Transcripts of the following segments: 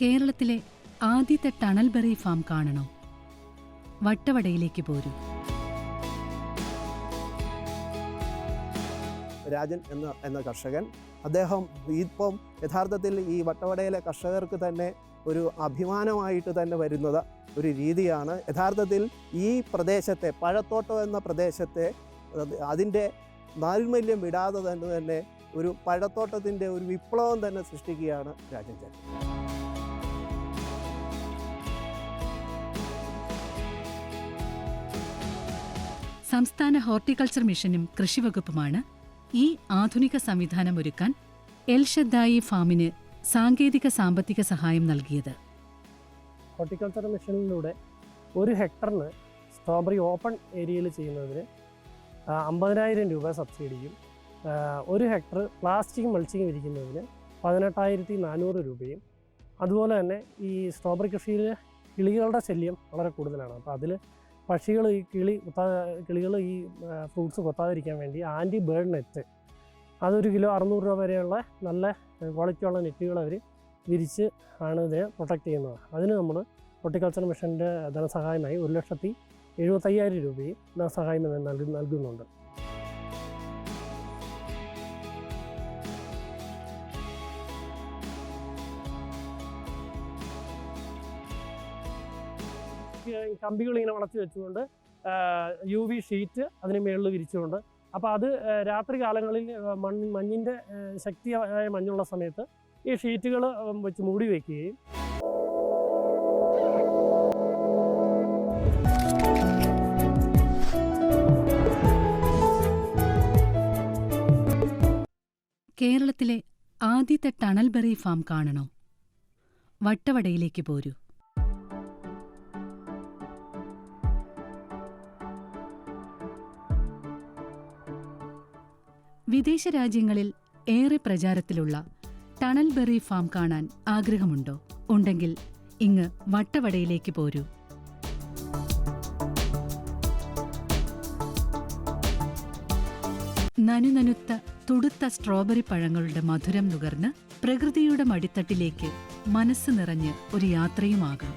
കേരളത്തിലെ ആദ്യത്തെ ടണൽബെറി ഫാം കാണണോ? വട്ടവടയിലേക്ക് പോരൂ. രാജൻ എന്ന എന്ന കർഷകൻ. അദ്ദേഹം ഇപ്പം യഥാർത്ഥത്തിൽ ഈ വട്ടവടയിലെ കർഷകർക്ക് തന്നെ ഒരു അഭിമാനമായിട്ട് തന്നെ വരുന്നത് ഒരു രീതിയാണ്. യഥാർത്ഥത്തിൽ ഈ പ്രദേശത്തെ പഴത്തോട്ടം എന്ന പ്രദേശത്തെ അത് അതിന്റെ നാൽമല്യം വിടാതെ തന്നെ തന്നെ ഒരു പഴത്തോട്ടത്തിന്റെ ഒരു വിപ്ലവം തന്നെ സൃഷ്ടിക്കുകയാണ് രാജൻ ചേട്ടൻ. സംസ്ഥാന ഹോർട്ടിക്കൾച്ചർ മിഷനും കൃഷിവകുപ്പുമാണ് ഈ ആധുനിക സംവിധാനം ഒരുക്കാൻ എൽഷദ്ദായി ഫാമിന് സാങ്കേതിക സാമ്പത്തിക സഹായം നൽകിയത്. ഹോർട്ടിക്കൾച്ചർ മിഷനിലൂടെ ഒരു ഹെക്ടറിന് സ്ട്രോബെറി ഓപ്പൺ ഏരിയയിൽ ചെയ്യുന്നതിന് അമ്പതിനായിരം രൂപ സബ്സിഡിയും ഒരു ഹെക്ടർ പ്ലാസ്റ്റിക് മൾച്ചിങ് വിരിക്കുന്നതിന് പതിനെട്ടായിരത്തി നാനൂറ് രൂപയും അതുപോലെ തന്നെ ഈ സ്ട്രോബെറി കൃഷിയിൽ കിളികളുടെ ശല്യം വളരെ കൂടുതലാണ്. അപ്പോൾ അതിൽ പക്ഷികൾ ഈ കിളി കുത്താ കിളികൾ ഈ ഫ്രൂട്ട്സ് കൊത്താതിരിക്കാൻ വേണ്ടി ആന്റി ബേർഡ് നെറ്റ്. അതൊരു കിലോ അറുന്നൂറ് രൂപ വരെയുള്ള നല്ല ക്വാളിറ്റിയുള്ള നെറ്റുകൾ അവർ വിരിച്ച് ആണ് ഇതിനെ പ്രൊട്ടക്റ്റ് ചെയ്യുന്നത്. അതിന് നമ്മൾ ഹോർട്ടിക്കൾച്ചർ മിഷന്റെ ധനസഹായമായി ഒരു ലക്ഷത്തി എഴുപത്തയ്യായിരം രൂപയും ധനസഹായം നൽകി നൽകുന്നുണ്ട്. കമ്പികൾ ഇങ്ങനെ വളച്ച് വെച്ചുകൊണ്ട് യു വി ഷീറ്റ് അതിന് മുകളിൽ വിരിച്ചുകൊണ്ട്. അപ്പോൾ അത് രാത്രി കാലങ്ങളിൽ മണ്ണ് മഞ്ഞിന്റെ ശക്തിയായ മഞ്ഞുള്ള സമയത്ത് ഈ ഷീറ്റുകൾ വെച്ച് മൂടി വയ്ക്കുകയും കേരളത്തിലെ ആദ്യത്തെ ടണൽബെറി ഫാം കാണണോ? വട്ടവടയിലേക്ക് പോരൂ. വിദേശ രാജ്യങ്ങളിൽ ഏറെ പ്രചാരത്തിലുള്ള ടണൽ ബെറി ഫാം കാണാൻ ആഗ്രഹമുണ്ടോ? ഉണ്ടെങ്കിൽ ഇങ്ങ് വട്ടവടയിലേക്ക് പോരൂ. നനുനനുത്ത തുടുത്ത സ്ട്രോബെറി പഴങ്ങളുടെ മധുരം നുകർന്ന് പ്രകൃതിയുടെ മടിത്തട്ടിലേക്ക് മനസ്സ് നിറഞ്ഞ് ഒരു യാത്രയുമാകാം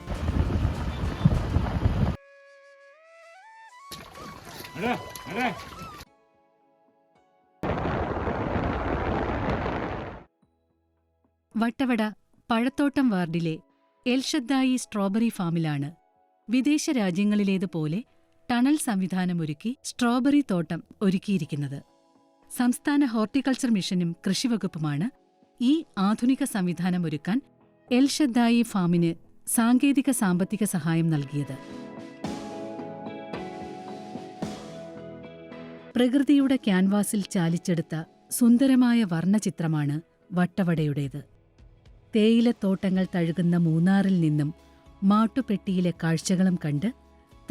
വട്ടവട പഴത്തോട്ടം വാർഡിലെ എൽഷദ്ദായി സ്ട്രോബെറി ഫാമിലാണ്. വിദേശ രാജ്യങ്ങളിലേതുപോലെ ടണൽ സംവിധാനമൊരുക്കി സ്ട്രോബെറി തോട്ടം ഒരുക്കിയിരിക്കുന്നത്. സംസ്ഥാന ഹോർട്ടിക്കൾച്ചർ മിഷനും കൃഷിവകുപ്പുമാണ്. ഈ ആധുനിക സംവിധാനം ഒരുക്കാൻ എൽഷദ്ദായി ഫാമിന് സാങ്കേതിക സാമ്പത്തിക സഹായം നൽകിയത്. പ്രകൃതിയുടെ ക്യാൻവാസിൽ ചാലിച്ചെടുത്ത സുന്ദരമായ വർണചിത്രമാണ് വട്ടവടയുടേത്. തേയിലത്തോട്ടങ്ങൾ തഴുകുന്ന മൂന്നാറിൽ നിന്നും മാട്ടുപെട്ടിയിലെ കാഴ്ചകളും കണ്ട്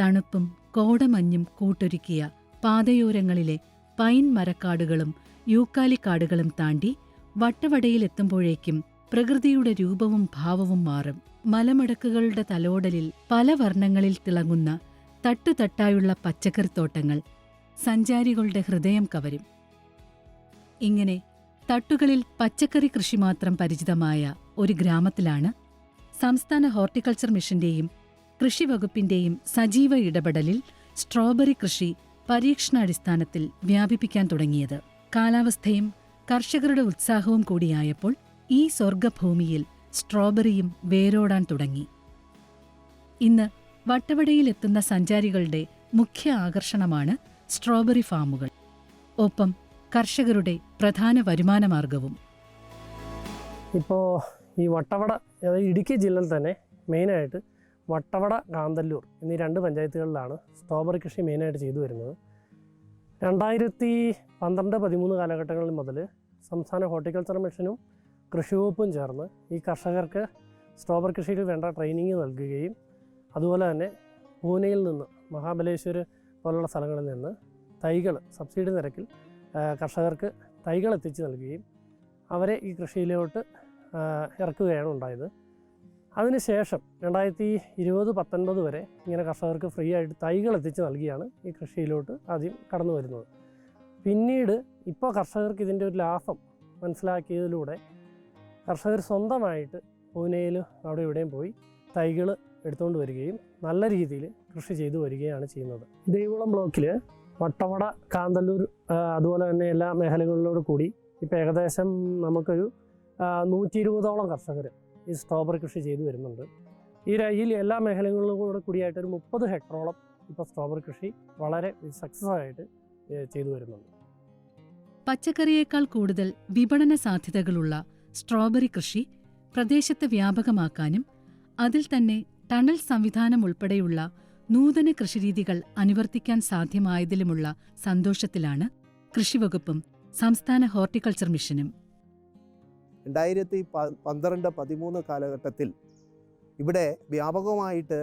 തണുപ്പും കോടമഞ്ഞും കൂട്ടൊരുക്കിയ പാതയോരങ്ങളിലെ പൈൻ മരക്കാടുകളും യൂക്കാലിക്കാടുകളും താണ്ടി വട്ടവടയിലെത്തുമ്പോഴേക്കും പ്രകൃതിയുടെ രൂപവും ഭാവവും മാറും. മലമടക്കുകളുടെ തലോടലിൽ പല വർണങ്ങളിൽ തിളങ്ങുന്ന തട്ടുതട്ടായുള്ള പച്ചക്കറിത്തോട്ടങ്ങൾ സഞ്ചാരികളുടെ ഹൃദയം കവരും. ഇങ്ങനെ തട്ടുകളിൽ പച്ചക്കറി കൃഷി മാത്രം പരിചിതമായ ഒരു ഗ്രാമത്തിലാണ് സംസ്ഥാന ഹോർട്ടിക്കൾച്ചർ മിഷന്റെയും കൃഷി വകുപ്പിന്റെയും സജീവ ഇടപെടലിൽ സ്ട്രോബെറി കൃഷി പരീക്ഷണാടിസ്ഥാനത്തിൽ വ്യാപിപ്പിക്കാൻ തുടങ്ങിയത്. കാലാവസ്ഥയും കർഷകരുടെ ഉത്സാഹവും കൂടിയായപ്പോൾ ഈ സ്വർഗഭൂമിയിൽ സ്ട്രോബെറിയും വേരോടാൻ തുടങ്ങി. ഇന്ന് വട്ടവടയിലെത്തുന്ന സഞ്ചാരികളുടെ മുഖ്യ ആകർഷണമാണ് സ്ട്രോബെറി ഫാമുകൾ. ഒപ്പം കർഷകരുടെ പ്രധാന വരുമാനമാർഗവും. ഇപ്പോൾ ഈ വട്ടവട ഇടുക്കി ജില്ലയിൽ തന്നെ മെയിനായിട്ട് വട്ടവട കാന്തല്ലൂർ എന്നീ രണ്ട് പഞ്ചായത്തുകളിലാണ് സ്ട്രോബെറി കൃഷി മെയിനായിട്ട് ചെയ്തു വരുന്നത്. രണ്ടായിരത്തി പന്ത്രണ്ട് പതിമൂന്ന് കാലഘട്ടങ്ങളിൽ മുതൽ സംസ്ഥാന ഹോർട്ടിക്കൾച്ചർ മിഷനും കൃഷി വകുപ്പും ചേർന്ന് ഈ കർഷകർക്ക് സ്ട്രോബർ കൃഷിയിൽ വേണ്ട ട്രെയിനിങ് നൽകുകയും അതുപോലെ തന്നെ പൂനെയിൽ നിന്ന് മഹാബലേശ്വർ പോലുള്ള സ്ഥലങ്ങളിൽ നിന്ന് തൈകൾ സബ്സിഡി നിരക്കിൽ കർഷകർക്ക് തൈകൾ എത്തിച്ചു നൽകുകയും അവരെ ഈ കൃഷിയിലോട്ട് ഇറക്കുകയാണ് ഉണ്ടായത്. അതിനുശേഷം രണ്ടായിരത്തി ഇരുപത് പത്തൊൻപത് വരെ ഇങ്ങനെ കർഷകർക്ക് ഫ്രീ ആയിട്ട് തൈകൾ എത്തിച്ച് നൽകിയാണ് ഈ കൃഷിയിലോട്ട് ആദ്യം കടന്നു വരുന്നത്. പിന്നീട് ഇപ്പോൾ കർഷകർക്ക് ഇതിന്റെ ഒരു ലാഭം മനസ്സിലാക്കിയതിലൂടെ കർഷകർ സ്വന്തമായിട്ട് പൂനെയിൽ അവിടെ ഇവിടെയും പോയി തൈകൾ എടുത്തുകൊണ്ട് വരികയും നല്ല രീതിയിൽ കൃഷി ചെയ്തു വരികയാണ് ചെയ്യുന്നത്. ദേവികുളം ബ്ലോക്കിൽ വട്ടവട കാന്തല്ലൂർ അതുപോലെ തന്നെ എല്ലാ മേഖലകളിലോട് കൂടി ഇപ്പോൾ ഏകദേശം നമുക്കൊരു നൂറ്റി ഇരുപതോളം കർഷകർ ഈ സ്ട്രോബെറി കൃഷി ചെയ്തു വരുന്നുണ്ട്. ഈ ഈ എല്ലാ മേഖലകളിലും കൂടെ കൂടിയായിട്ട് ഒരു മുപ്പത് ഹെക്ടറോളം ഇപ്പോൾ സ്ട്രോബെറി കൃഷി വളരെ സക്സസ് ആയിട്ട് ചെയ്തു വരുന്നുണ്ട്. പച്ചക്കറിയേക്കാൾ കൂടുതൽ വിപണന സാധ്യതകളുള്ള സ്ട്രോബെറി കൃഷി പ്രദേശത്ത് വ്യാപകമാക്കാനും അതിൽ തന്നെ ടണൽ സംവിധാനം ഉൾപ്പെടെയുള്ള നൂതന കൃഷിരീതികൾ അനുവർത്തിക്കാൻ സാധ്യമായതിലുമുള്ള സന്തോഷത്തിലാണ് കൃഷിവകുപ്പും സംസ്ഥാന ഹോർട്ടിക്കൾച്ചർ മിഷനും. രണ്ടായിരത്തി പന്ത്രണ്ട് പതിമൂന്ന് കാലഘട്ടത്തിൽ ഇവിടെ വ്യാപകമായിട്ട്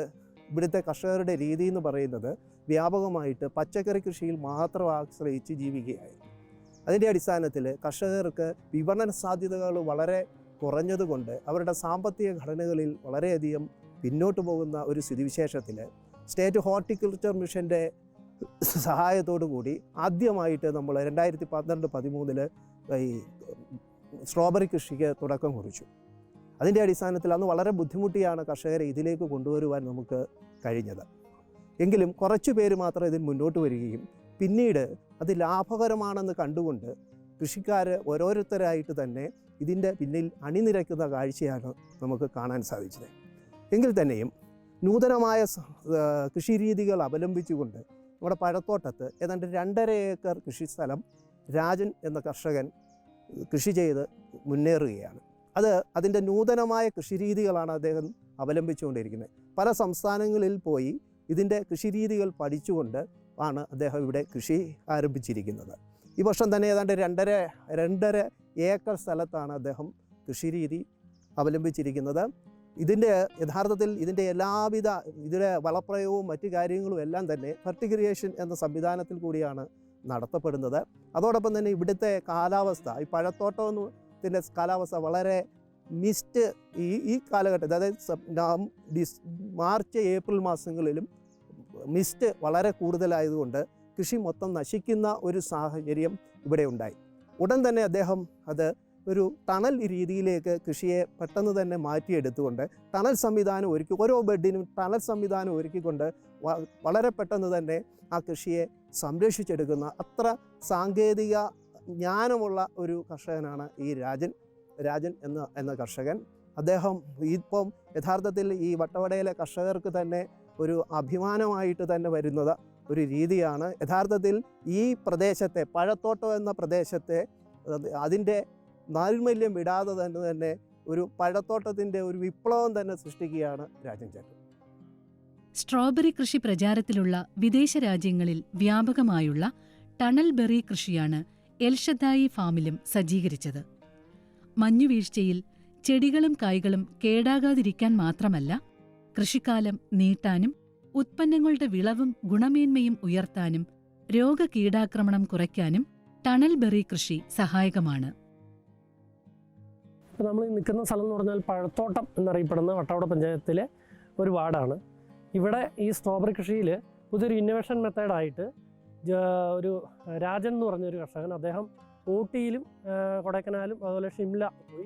ഇവിടുത്തെ കർഷകരുടെ രീതി എന്ന് പറയുന്നത് വ്യാപകമായിട്ട് പച്ചക്കറി കൃഷിയിൽ മാത്രം ആശ്രയിച്ച് ജീവിക്കുകയായിരുന്നു. അതിന്റെ അടിസ്ഥാനത്തിൽ കർഷകർക്ക് വിപണന സാധ്യതകൾ വളരെ കുറഞ്ഞതുകൊണ്ട് അവരുടെ സാമ്പത്തിക ഘടനകളിൽ വളരെയധികം പിന്നോട്ട് പോകുന്ന ഒരു സ്ഥിതിവിശേഷത്തിൽ സ്റ്റേറ്റ് ഹോർട്ടിക്കൾച്ചർ മിഷന്റെ സഹായത്തോടു കൂടി ആദ്യമായിട്ട് നമ്മൾ രണ്ടായിരത്തി പന്ത്രണ്ട് പതിമൂന്നിൽ ഈ സ്ട്രോബെറി കൃഷിക്ക് തുടക്കം കുറിച്ചു. അതിന്റെ അടിസ്ഥാനത്തിൽ അന്ന് വളരെ ബുദ്ധിമുട്ടിയാണ് കർഷകരെ ഇതിലേക്ക് കൊണ്ടുവരുവാൻ നമുക്ക് കഴിഞ്ഞത്. എങ്കിലും കുറച്ച് പേര് മാത്രം ഇതിൽ മുന്നോട്ട് വരികയും പിന്നീട് അത് ലാഭകരമാണെന്ന് കണ്ടുകൊണ്ട് കൃഷിക്കാർ ഓരോരുത്തരായിട്ട് തന്നെ ഇതിന്റെ പിന്നിൽ അണിനിരക്കുന്ന കാഴ്ചയാണ് നമുക്ക് കാണാൻ സാധിച്ചത്. എങ്കിൽ തന്നെയും നൂതനമായ കൃഷിരീതികൾ അവലംബിച്ചുകൊണ്ട് നമ്മുടെ പഴത്തോട്ടത്ത് ഏതാണ്ട് രണ്ടര ഏക്കർ കൃഷിസ്ഥലം രാജൻ എന്ന കർഷകൻ കൃഷി ചെയ്ത് മുന്നേറുകയാണ്. അത് അതിന്റെ നൂതനമായ കൃഷിരീതികളാണ് അദ്ദേഹം അവലംബിച്ചുകൊണ്ടിരിക്കുന്നത്. പല സംസ്ഥാനങ്ങളിൽ പോയി ഇതിന്റെ കൃഷിരീതികൾ പഠിച്ചുകൊണ്ട് ആണ് അദ്ദേഹം ഇവിടെ കൃഷി ആരംഭിച്ചിരിക്കുന്നത്. ഈ വർഷം തന്നെ ഏതാണ്ട് രണ്ടര രണ്ടര ഏക്കർ സ്ഥലത്താണ് അദ്ദേഹം കൃഷിരീതി അവലംബിച്ചിരിക്കുന്നത്. ഇതിന്റെ യഥാർത്ഥത്തിൽ ഇതിന്റെ എല്ലാവിധ ഇതിലെ വളപ്രയോഗവും മറ്റു കാര്യങ്ങളും എല്ലാം തന്നെ ഫെർട്ടിഗ്രേഷൻ എന്ന സംവിധാനത്തിൽ കൂടിയാണ് നടത്തപ്പെടുന്നത്. അതോടൊപ്പം തന്നെ ഇവിടുത്തെ കാലാവസ്ഥ ഈ പഴത്തോട്ടത്തിന്റെ കാലാവസ്ഥ വളരെ മിസ്റ്റ് ഈ ഈ കാലഘട്ടത്തിൽ അതായത് ഡിസ് മാർച്ച് ഏപ്രിൽ മാസങ്ങളിലും മിസ്റ്റ് വളരെ കൂടുതലായതുകൊണ്ട് കൃഷി മൊത്തം നശിക്കുന്ന ഒരു സാഹചര്യം ഇവിടെ ഉണ്ടായി. ഉടൻ തന്നെ അദ്ദേഹം അത് ഒരു ടണൽ രീതിയിലേക്ക് കൃഷിയെ പെട്ടെന്ന് തന്നെ മാറ്റിയെടുത്തുകൊണ്ട് ടണൽ സംവിധാനം ഒരുക്കി ഓരോ ബെഡിനും ടണൽ സംവിധാനം ഒരുക്കിക്കൊണ്ട് വളരെ പെട്ടെന്ന് തന്നെ ആ കൃഷിയെ സംരക്ഷിച്ചെടുക്കുന്ന അത്ര സാങ്കേതിക ജ്ഞാനമുള്ള ഒരു കർഷകനാണ് ഈ രാജൻ രാജൻ എന്ന എന്ന കർഷകൻ. അദ്ദേഹം ഇപ്പം യഥാർത്ഥത്തിൽ ഈ വട്ടവടയിലെ കർഷകർക്ക് തന്നെ ഒരു അഭിമാനമായിട്ട് തന്നെ വരുന്നത് ഒരു രീതിയാണ്. യഥാർത്ഥത്തിൽ ഈ പ്രദേശത്തെ പഴത്തോട്ടം എന്ന പ്രദേശത്തെ അത് അതിന്റെ നൈർമല്യം വിടാതെ തന്നെ തന്നെ ഒരു പഴത്തോട്ടത്തിന്റെ ഒരു വിപ്ലവം തന്നെ സൃഷ്ടിക്കുകയാണ് രാജൻ ചേട്ടൻ. സ്ട്രോബെറി കൃഷി പ്രചാരത്തിലുള്ള വിദേശ രാജ്യങ്ങളിൽ വ്യാപകമായുള്ള ടണൽ ബെറി കൃഷിയാണ് എൽഷദായി ഫാമിലും സജ്ജീകരിച്ചത്. മഞ്ഞുവീഴ്ചയിൽ ചെടികളും കായ്കളും കേടാകാതിരിക്കാൻ മാത്രമല്ല കൃഷിക്കാലം നീട്ടാനും ഉത്പന്നങ്ങളുടെ വിളവും ഗുണമേന്മയും ഉയർത്താനും രോഗകീടാക്രമണം കുറയ്ക്കാനും ടണൽ ബെറി കൃഷി സഹായകമാണ്. നമ്മൾ നിൽക്കുന്ന സ്ഥലം എന്ന് പറഞ്ഞാൽ പഴത്തോട്ടം എന്നറിയപ്പെടുന്ന വട്ടവട പഞ്ചായത്തിലെ ഒരു വാർഡാണ് ഇവിടെ ഈ സ്ട്രോബെറി കൃഷിയിൽ പുതിയൊരു ഇന്നോവേഷൻ മെത്തേഡായിട്ട് ഒരു രാജൻ എന്ന് പറഞ്ഞൊരു കർഷകൻ അദ്ദേഹം ഊട്ടിയിലും കൊടൈക്കനാലും അതുപോലെ ഷിംല പോയി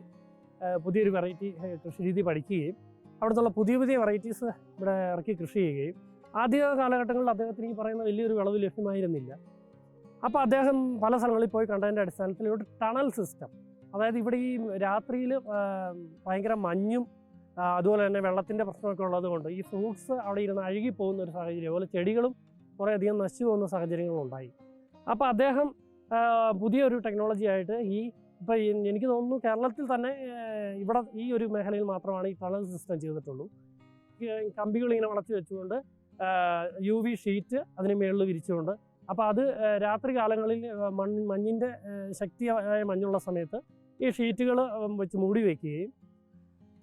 പുതിയൊരു വെറൈറ്റി കൃഷി രീതി പഠിക്കുകയും അവിടുത്തെ പുതിയ പുതിയ വെറൈറ്റീസ് ഇവിടെ ഇറക്കി കൃഷി ചെയ്യുകയും ആദ്യ കാലഘട്ടങ്ങളിൽ അദ്ദേഹത്തിന് ഈ പറയുന്ന വലിയൊരു വിളവ് ലഭ്യമായിരുന്നില്ല. അപ്പോൾ അദ്ദേഹം പല സ്ഥലങ്ങളിൽ പോയി കണ്ടതിന്റെ അടിസ്ഥാനത്തിൽ ഇവിടെ ടണൽ സിസ്റ്റം അതായത് ഇവിടെ ഈ രാത്രിയിൽ ഭയങ്കര മഞ്ഞും അതുപോലെ തന്നെ വെള്ളത്തിന്റെ പ്രശ്നമൊക്കെ ഉള്ളതുകൊണ്ട് ഈ ഫ്രൂട്ട്സ് അവിടെ ഇരുന്ന് അഴുകി പോകുന്ന ഒരു സാഹചര്യം അതുപോലെ ചെടികളും കുറേയധികം നശിച്ചു പോകുന്ന സാഹചര്യങ്ങളും ഉണ്ടായി. അപ്പോൾ അദ്ദേഹം പുതിയൊരു ടെക്നോളജി ആയിട്ട് ഈ ഇപ്പോൾ എനിക്ക് തോന്നുന്നു കേരളത്തിൽ തന്നെ ഇവിടെ ഈ ഒരു മേഖലയിൽ മാത്രമാണ് ഈ ടണൽ സിസ്റ്റം ചെയ്തിട്ടുള്ളൂ. കമ്പികൾ ഇങ്ങനെ വളച്ചു വെച്ചുകൊണ്ട് യു വി ഷീറ്റ് അതിന് മുകളിൽ വിരിച്ചുകൊണ്ട് അപ്പോൾ അത് രാത്രി കാലങ്ങളിൽ മണ്ണ് മഞ്ഞിന്റെ ശക്തിയായ മഞ്ഞുള്ള സമയത്ത് ഈ ഷീറ്റുകൾ വെച്ച് മൂടി വയ്ക്കുകയും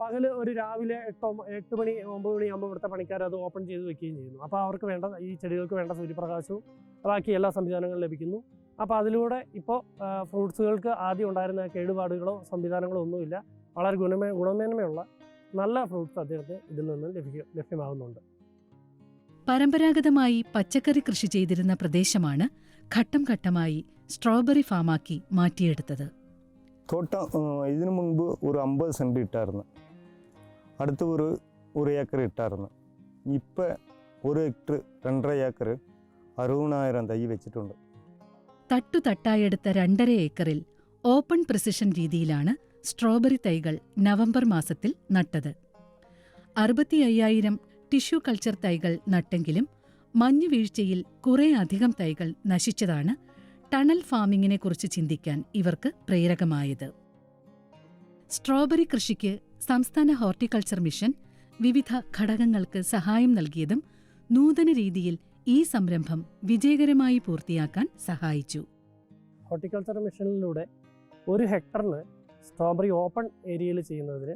പകൽ ഒരു രാവിലെ എട്ടോ എട്ട് മണി ഒമ്പത് മണിയാകുമ്പോൾ ഇവിടുത്തെ പണിക്കാർ അത് ഓപ്പൺ ചെയ്ത് വെക്കുകയും ചെയ്യുന്നു. അപ്പോൾ അവർക്ക് വേണ്ട ഈ ചെടികൾക്ക് വേണ്ട സൂര്യപ്രകാശവും ബാക്കി എല്ലാ സംവിധാനങ്ങളും ലഭിക്കുന്നു. അപ്പോൾ അതിലൂടെ ഇപ്പോൾ ഫ്രൂട്ട്സുകൾക്ക് ആദ്യം ഉണ്ടായിരുന്ന കേടുപാടുകളോ സംവിധാനങ്ങളോ ഒന്നുമില്ല. വളരെ ഗുണമേ ഗുണമേന്മയുള്ള നല്ല ഫ്രൂട്ട്സ് അദ്ദേഹത്തിന് ഇതിൽ നിന്ന് ലഭിക്ക ലഭ്യമാകുന്നുണ്ട്. പരമ്പരാഗതമായി പച്ചക്കറി കൃഷി ചെയ്തിരുന്ന പ്രദേശമാണ് ഘട്ടം ഘട്ടമായി സ്ട്രോബെറി ഫാമാക്കി മാറ്റിയെടുത്തത്. തോട്ടം ഇതിനു മുൻപ് ഒരു അമ്പത് സെന്റ് ഇട്ടായിരുന്നു. അടുത്ത് ഒരു ഒരു ഏക്കർ ഇട്ടായിരുന്നു. ഇപ്പോൾ ഒരു ഹെക്ടർ രണ്ടര ഏക്കർ അറുപതിനായിരം തൈ വെച്ചിട്ടുണ്ട്. തട്ടുതട്ടായെടുത്ത രണ്ടര ഏക്കറിൽ ഓപ്പൺ പ്രിസിഷൻ രീതിയിലാണ് സ്ട്രോബെറി തൈകൾ നവംബർ മാസത്തിൽ നട്ടത്. അറുപത്തി അയ്യായിരം ടിഷ്യൂ കൾച്ചർ തൈകൾ നട്ടെങ്കിലും മഞ്ഞുവീഴ്ചയിൽ കുറേ അധികം തൈകൾ നശിച്ചതാണ് ടണൽ ഫാമിങ്ങിനെക്കുറിച്ച് ചിന്തിക്കാൻ ഇവർക്ക് പ്രേരകമായത്. സ്ട്രോബെറി കൃഷിക്ക് സംസ്ഥാന ഹോർട്ടിക്കൾച്ചർ മിഷൻ വിവിധ ഘടകങ്ങൾക്ക് സഹായം നൽകിയതും നൂതന രീതിയിൽ ഈ സംരംഭം വിജയകരമായി പൂർത്തിയാക്കാൻ സഹായിച്ചു. ഹോർട്ടിക്കൾച്ചർ മിഷനിലൂടെ ഒരു ഹെക്ടറിന് സ്ട്രോബെറി ഓപ്പൺ ഏരിയയിൽ ചെയ്യുന്നതിന്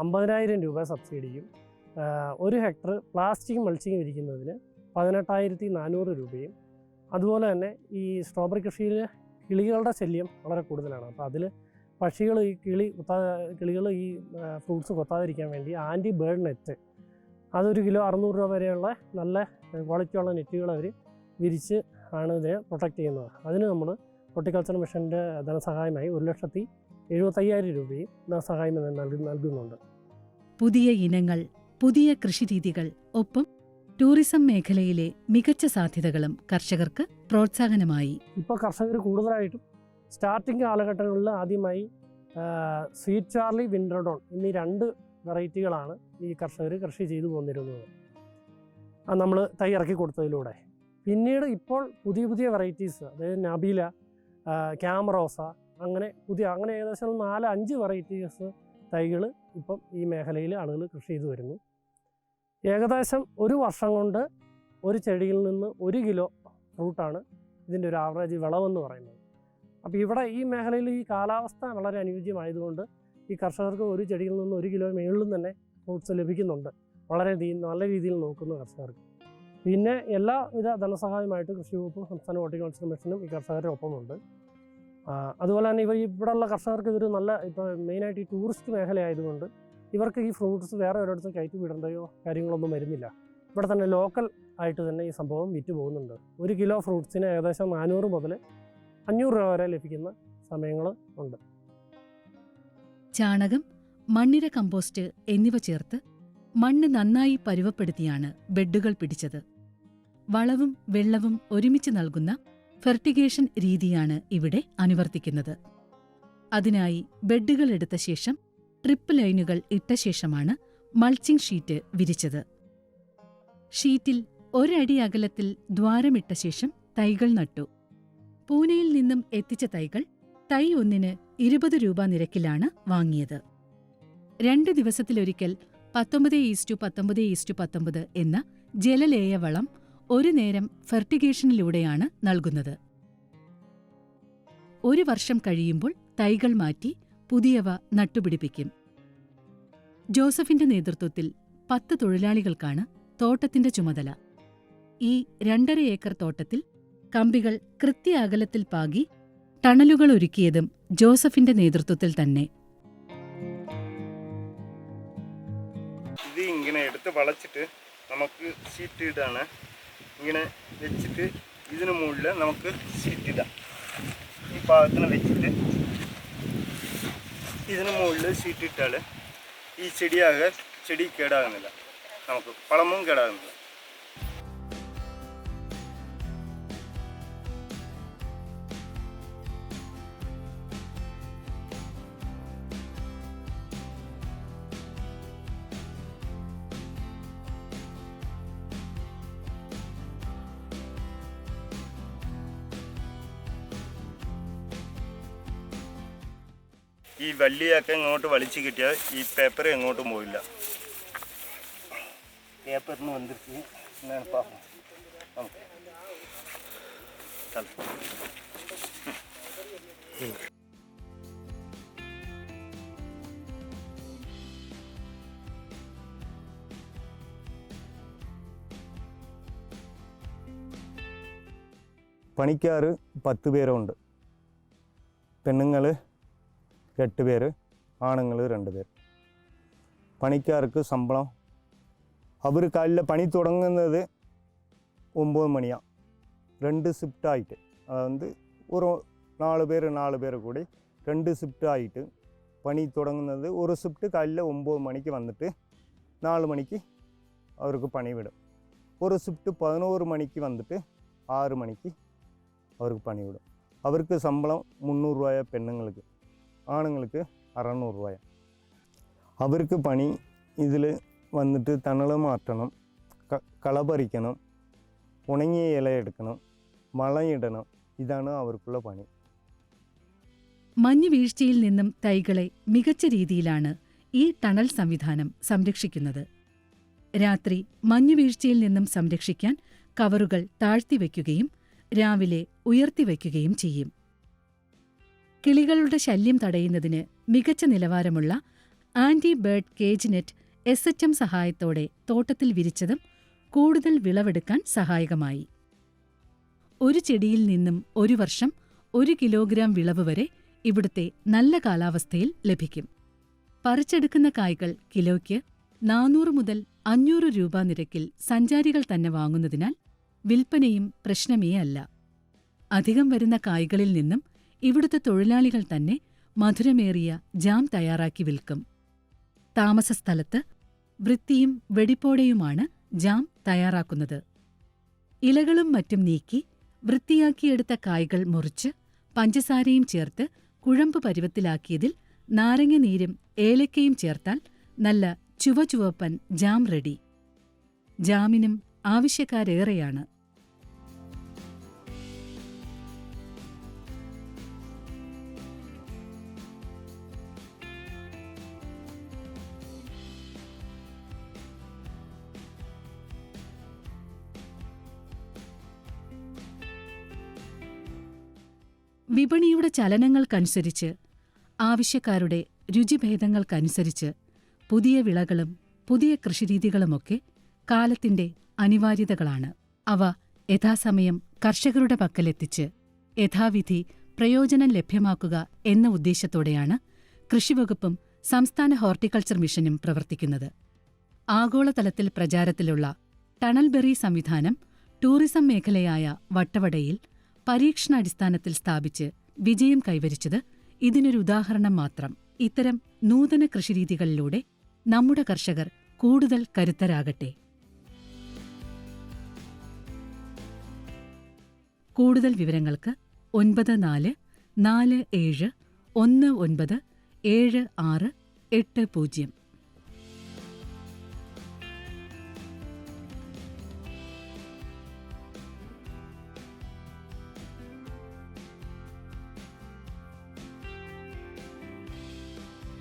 അമ്പതിനായിരം രൂപ സബ്സിഡിയും ഒരു ഹെക്ടർ പ്ലാസ്റ്റിക് മൾച്ചിങ് വിരിക്കുന്നതിന് പതിനെട്ടായിരത്തി നാനൂറ് രൂപയും അതുപോലെ തന്നെ ഈ സ്ട്രോബെറി കൃഷിയിൽ കിളികളുടെ ശല്യം വളരെ കൂടുതലാണ്. അപ്പോൾ അതിൽ പക്ഷികൾ ഈ കിളി കുത്താ കിളികൾ ഈ ഫ്രൂട്ട്സ് കൊത്താതിരിക്കാൻ വേണ്ടി ആന്റി ബേർഡ് നെറ്റ്. അതൊരു കിലോ അറുന്നൂറ് രൂപ വരെയുള്ള നല്ല ക്വാളിറ്റിയുള്ള നെറ്റുകൾ അവർ വിരിച്ച് ആണ് ഇതിനെ പ്രൊട്ടക്റ്റ് ചെയ്യുന്നത്. അതിന് നമ്മൾ ഹോർട്ടിക്കൾച്ചർ മിഷന്റെ ധനസഹായമായി ഒരു ലക്ഷത്തി എഴുപത്തയ്യായിരം രൂപയും ധനസഹായം നൽകി നൽകുന്നുണ്ട്. പുതിയ ഇനങ്ങൾ പുതിയ കൃഷിരീതികൾ ഒപ്പം ടൂറിസം മേഖലയിലെ മികച്ച സാധ്യതകളും കർഷകർക്ക് പ്രോത്സാഹനമായി. ഇപ്പോൾ കർഷകർ കൂടുതലായിട്ടും സ്റ്റാർട്ടിംഗ് കാലഘട്ടങ്ങളിൽ ആദ്യമായി സ്വീറ്റ് ചാർലി വിൻഡ്രഡോൺ എന്നീ രണ്ട് വെറൈറ്റികളാണ് ഈ കർഷകർ കൃഷി ചെയ്തു പോന്നിരുന്നത്. നമ്മൾ തൈ കൊടുത്തതിലൂടെ. പിന്നീട് ഇപ്പോൾ പുതിയ പുതിയ വെറൈറ്റീസ് അതായത് നബീല ക്യാമറോസ അങ്ങനെ പുതിയ അങ്ങനെ ഏകദേശം നാല് അഞ്ച് വെറൈറ്റീസ് തൈകൾ ഇപ്പം ഈ മേഖലയിൽ ആളുകൾ കൃഷി ചെയ്തു വരുന്നു. ഏകദേശം ഒരു വർഷം കൊണ്ട് ഒരു ചെടിയിൽ നിന്ന് ഒരു കിലോ ഫ്രൂട്ടാണ് ഇതിന്റെ ഒരു ആവറേജ് വിളവെന്ന് പറയുന്നത്. അപ്പോൾ ഇവിടെ ഈ മേഖലയിൽ ഈ കാലാവസ്ഥ വളരെ അനുയോജ്യമായതുകൊണ്ട് ഈ കർഷകർക്ക് ഒരു ചെടിയിൽ നിന്ന് ഒരു കിലോ മേളിലും തന്നെ ഫ്രൂട്ട്സ് ലഭിക്കുന്നുണ്ട്. വളരെ നല്ല രീതിയിൽ നോക്കുന്ന കർഷകർക്ക്. പിന്നെ എല്ലാവിധ ധനസഹായമായിട്ട് കൃഷി വകുപ്പും സംസ്ഥാന ഹോർട്ടിക്കൾച്ചർ മിഷനും ഈ കർഷകരുടെ ഒപ്പമുണ്ട്. അതുപോലെ തന്നെ ഇവർ ഇവിടെയുള്ള കർഷകർക്ക് ഇതൊരു നല്ല ഇപ്പോൾ മെയിനായിട്ട് ഈ ടൂറിസ്റ്റ് മേഖല ആയതുകൊണ്ട് ഇവർക്ക് ഈ ഫ്രൂട്ട്സ് വേറെ ഒരിടത്തും കയറ്റി വിടേണ്ടയോ കാര്യങ്ങളൊന്നും വരുന്നില്ല. ഇവിടെ തന്നെ ലോക്കൽ ആയിട്ട് തന്നെ ഈ സംഭവം വിറ്റ് പോകുന്നുണ്ട് ഒരു കിലോ ഫ്രൂട്ട്സിന് ഏകദേശം നാനൂറ് മുതൽ അഞ്ഞൂറ് രൂപ വരെ ലഭിക്കുന്ന സമയങ്ങൾ ഉണ്ട്. ചാണകം മണ്ണിര കമ്പോസ്റ്റ് എന്നിവ ചേർത്ത് മണ്ണ് നന്നായി പരുവപ്പെടുത്തിയാണ് ബെഡുകൾ പിടിച്ചത്. വളവും വെള്ളവും ഒരുമിച്ച് നൽകുന്ന ഫെർട്ടിഗേഷൻ രീതിയാണ് ഇവിടെ അനുവർത്തിക്കുന്നത്. അതിനായി ബെഡുകൾ എടുത്ത ശേഷം ട്രിപ്പ് ലൈനുകൾ ഇട്ട ശേഷമാണ് മൾച്ചിംഗ് ഷീറ്റ് വിരിച്ചത്. ഷീറ്റിൽ ഒരടി അകലത്തിൽ ദ്വാരമിട്ട ശേഷം തൈകൾ നട്ടു. പൂനെയിൽ നിന്നും എത്തിച്ച തൈകൾ തൈ ഒന്നിന് ഇരുപത് രൂപ നിരക്കിലാണ് വാങ്ങിയത്. രണ്ട് ദിവസത്തിലൊരിക്കൽ പത്തൊമ്പത് ഈസ്റ്റു പത്തൊമ്പത് ഈസ്റ്റു പത്തൊമ്പത് എന്ന ജലലേയ വളം ഒരു നേരം ഫെർട്ടിഗേഷനിലൂടെയാണ് നൽകുന്നത്. ഒരു വർഷം കഴിയുമ്പോൾ തൈകൾ മാറ്റി പുതിയവ നട്ടുപിടിപ്പിക്കും. ജോസഫിന്റെ നേതൃത്വത്തിൽ പത്ത് തൊഴിലാളികൾക്കാണ് തോട്ടത്തിന്റെ ചുമതല. ഈ രണ്ടര ഏക്കർ തോട്ടത്തിൽ കമ്പികൾ കൃത്യ അകലത്തിൽ പാകി ടണലുകൾ ഒരുക്കിയതും ജോസഫിന്റെ നേതൃത്വത്തിൽ തന്നെ. ഇത് ഇങ്ങനെ എടുത്ത് വളച്ചിട്ട് നമുക്ക് ഷീറ്റ് ഇടാണ്. ഇങ്ങനെ വെച്ചിട്ട് ഇതിന് മുകളിൽ നമുക്ക് ഷീറ്റ് ഇടാം. ഈ പാകത്തിന് വെച്ചിട്ട് ഇതിന് മുകളിൽ ഷീറ്റ് ഇട്ടാൽ ഈ ചെടിയാകെ ചെടി കേടാകുന്നില്ല. നമുക്ക് പളമും കേടാകുന്നില്ല. ഈ വള്ളിയൊക്കെ ഇങ്ങോട്ട് വലിച്ചു കിട്ടിയാൽ ഈ പേപ്പർ എങ്ങോട്ടും പോയില്ല പേപ്പറിന് വന്നിട്ട് എന്നാണ്. പണിക്കാർ പത്ത് പേരുണ്ട്. പെണ്ണുങ്ങൾ എട്ട് പേര് ആണുങ്ങൾ രണ്ട് പേര് പണിക്കാർക്ക് ശമ്പളം അവർ കാലിലെ പണി തുടങ്ങുന്നത് ഒമ്പത് മണിയാണ് രണ്ട് ഷിഫ്റ്റായിട്ട് അത് ഒരു നാല് പേര് നാല് പേര് കൂടി രണ്ട് ഷിഫ്റ്റായിട്ട് പണി തുടങ്ങുന്നത് ഒരു ഷിഫ്റ്റ് കാലിൽ ഒമ്പത് മണിക്ക് വന്നിട്ട് നാല് മണിക്ക് അവർക്ക് പണി വിടും ഒരു ഷിഫ്റ്റ് പതിനോറ് മണിക്ക് വന്നിട്ട് ആറ് മണിക്ക് അവർക്ക് പണി വിടും അവർക്ക് ശമ്പളം മുന്നൂറ് രൂപ പെണ്ണുങ്ങൾക്ക് ആണുങ്ങൾക്ക് അറുന്നൂറ് രൂപ. അവർക്ക് പണി ഇതിൽ വന്നിട്ട് തണൽ മാറ്റണം കള പറിക്കണം ഉണങ്ങിയ ഇല എടുക്കണം വളയിടണം ഇതാണ് അവർക്കുള്ള പണി. മഞ്ഞുവീഴ്ചയിൽ നിന്നും തൈകളെ മികച്ച രീതിയിലാണ് ഈ തണൽ സംവിധാനം സംരക്ഷിക്കുന്നത്. രാത്രി മഞ്ഞുവീഴ്ചയിൽ നിന്നും സംരക്ഷിക്കാൻ കവറുകൾ താഴ്ത്തിവെക്കുകയും രാവിലെ ഉയർത്തിവെക്കുകയും ചെയ്യും. കിളികളുടെ ശല്യം തടയുന്നതിന് മികച്ച നിലവാരമുള്ള anti bird cage net S H M സഹായത്തോടെ തോട്ടത്തിൽ വിരിച്ചതും കൂടുതൽ വിളവെടുക്കാൻ സഹായകമായി. ഒരു ചെടിയിൽ നിന്നും ഒരു വർഷം ഒരു കിലോഗ്രാം വിളവ് വരെ ഇവിടുത്തെ നല്ല കാലാവസ്ഥയിൽ ലഭിക്കും. പറിച്ചെടുക്കുന്ന കായ്കൾ കിലോയ്ക്ക് നാനൂറ് മുതൽ അഞ്ഞൂറ് രൂപ നിരക്കിൽ സഞ്ചാരികൾ തന്നെ വാങ്ങുന്നതിനാൽ വിൽപ്പനയും പ്രശ്നമേ അല്ല. അധികം വരുന്ന കായ്കളിൽ നിന്നും ഇവിടുത്തെ തൊഴിലാളികൾ തന്നെ മധുരമേറിയ ജാം തയ്യാറാക്കി വിൽക്കും. താമസസ്ഥലത്ത് വൃത്തിയും വെടിപ്പോടെയുമാണ് ജാം തയ്യാറാക്കുന്നത്. ഇലകളും മറ്റും നീക്കി വൃത്തിയാക്കിയെടുത്ത കായ്കൾ മുറിച്ച് പഞ്ചസാരയും ചേർത്ത് കുഴമ്പ് പരുവത്തിലാക്കിയതിൽ നാരങ്ങനീരും ഏലക്കയും ചേർത്താൽ നല്ല ചുവചുവപ്പൻ ജാം റെഡി. ജാമിനും ആവശ്യക്കാരേറെയാണ്. വിപണിയുടെ ചലനങ്ങൾക്കനുസരിച്ച് ആവശ്യക്കാരുടെ രുചിഭേദങ്ങൾക്കനുസരിച്ച് പുതിയ വിളകളും പുതിയ കൃഷിരീതികളുമൊക്കെ കാലത്തിന്റെ അനിവാര്യതകളാണ്. അവ യഥാസമയം കർഷകരുടെ പക്കലെത്തിച്ച് യഥാവിധി പ്രയോജനം ലഭ്യമാക്കുക എന്ന ഉദ്ദേശത്തോടെയാണ് കൃഷിവകുപ്പും സംസ്ഥാന ഹോർട്ടിക്കൾച്ചർ മിഷനും പ്രവർത്തിക്കുന്നത്. ആഗോളതലത്തിൽ പ്രചാരത്തിലുള്ള ടണൽബെറി സംവിധാനം ടൂറിസം മേഖലയായ വട്ടവടയിൽ പരീക്ഷണാടിസ്ഥാനത്തിൽ സ്ഥാപിച്ച് വിജയം കൈവരിച്ചത് ഇതിനൊരു ഉദാഹരണം മാത്രം. ഇത്തരം നൂതന കൃഷിരീതികളിലൂടെ നമ്മുടെ കർഷകർ കൂടുതൽ കരുത്തരാകട്ടെ. കൂടുതൽ വിവരങ്ങൾക്ക് ഒൻപത് നാല് നാല് ഏഴ് ഒന്ന് ഒൻപത് ഏഴ് ആറ് എട്ട് പൂജ്യം.